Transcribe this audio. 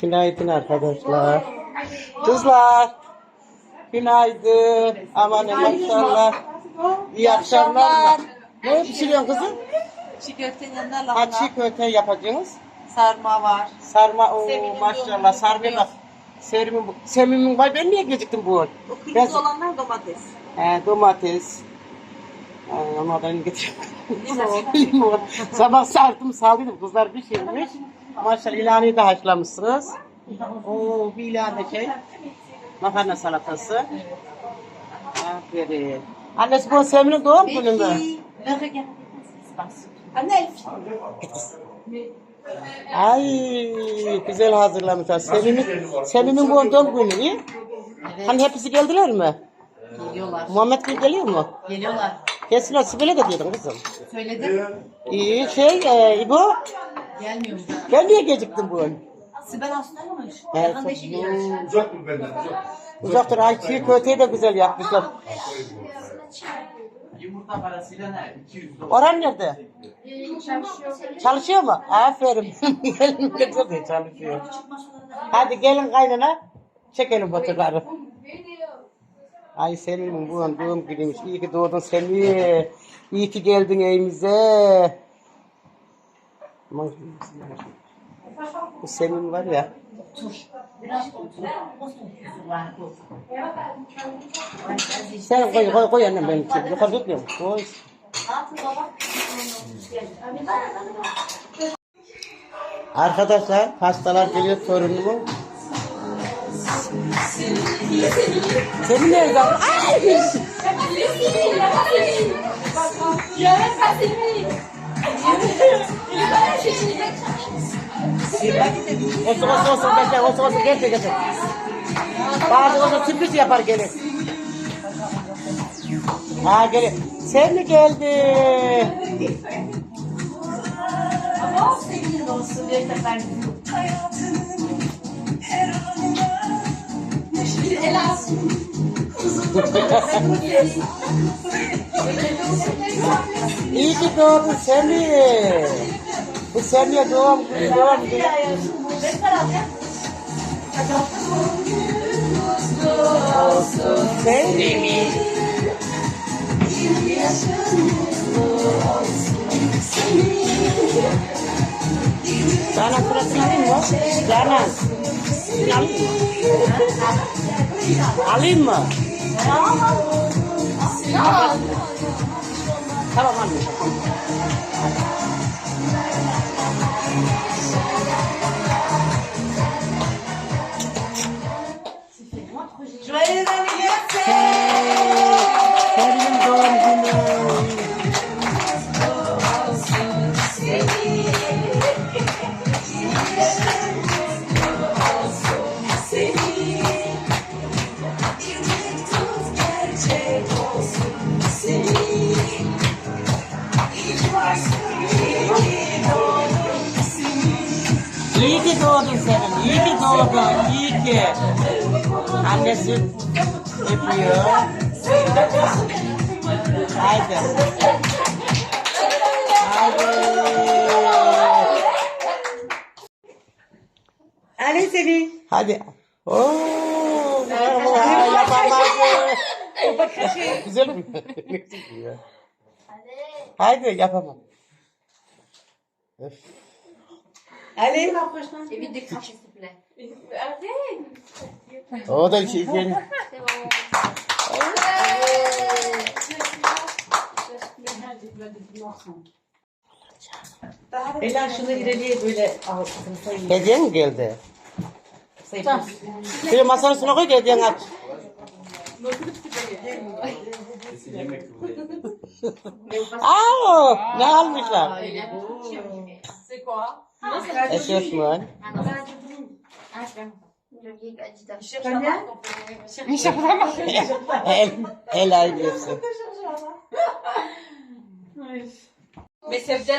Günaydın arkadaşlar. Kızlar. Günaydın. Aman maşallah. İyi akşamlar. Ne pişiriyorsun kızım? Çiğ köftenin yanına Ha lahana, çiğ köfte yapacağız. sarma var. Sarma o Semin'in maşallah. doğum Sarma bak. Serimin bu. Semimin var. Ben niye geciktim bu? O Ben, kırmızı olanlar domates. he, domates. Ay, ama. Limon. Limon. Sabah sardım saldıydım. Kızlar pişirmiş. Maşallah ilaniyi de haşlamışsınız. Oo bir ilane şey. Makarna salatası. Aferin. Annesi bu Semih'in doğum günü mü? Anne. Ay güzel hazırlamışlar. Semih'in Semih'in bu doğum günü. Hani hepsi geldiler mi? Geliyorlar. Muhammed Gül geliyor mu? Geliyorlar. Gelsinler Sibel'e de diyordum kızım. Söyledim. İyi şey e, İbo. Gelmiyormuş. Ben niye geciktim bu? Sibel hastaymış. Evet, Yakında çok- işi gelir. Uzak mı benden? Uzak. Uzaktır. Ay çiğ köfteyi de güzel yapmışlar. Yumurta parasıyla ne? 200 dolar. Orhan nerede? Çalışıyor mu? Aferin. gelin de çalışıyor. Hadi gelin kaynana. Çekelim fotoğrafları. Ay senin bu doğum günüymüş. İyi ki doğdun Semih. İyi ki geldin evimize. Bu Semih var ya. Sen koy koy koy annem benim için. Yukarı tutmuyorum. Koy. Arkadaşlar hastalar geliyor torunumu. Senin nerede? Ay! Olsun olsun olsun bekle olsun olsun gel gel. Bazı olsun sürpriz yapar gelir. Ha gelir. Sen mi geldin? İyi ki doğdun Semih. Bu Semih'e doğum günü doğum günü. Semih. Canan suratını alayım mı? Canan. Alayım mı? Alayım ki doğdun senin. İyi ki doğdun. İyi ki. Annesi öpüyor. Haydi. Haydi. Allez Sébille. Hadi. Oo, merhaba. Yapamazdı. Güzel mi? Haydi yapamam. Öf. Allez. Évite de cracher, s'il te plaît. O da şey gel. C'est bon. Ela şunu ileriye böyle al. Sayın. Hediye mi geldi? Sayın. Bir masanın üstüne koy aç. Yemek burada. Aa, ne almışlar? C'est quoi Eşofman. Ah, je vais Le vieil agita. El, el ailesi. Mais c'est bien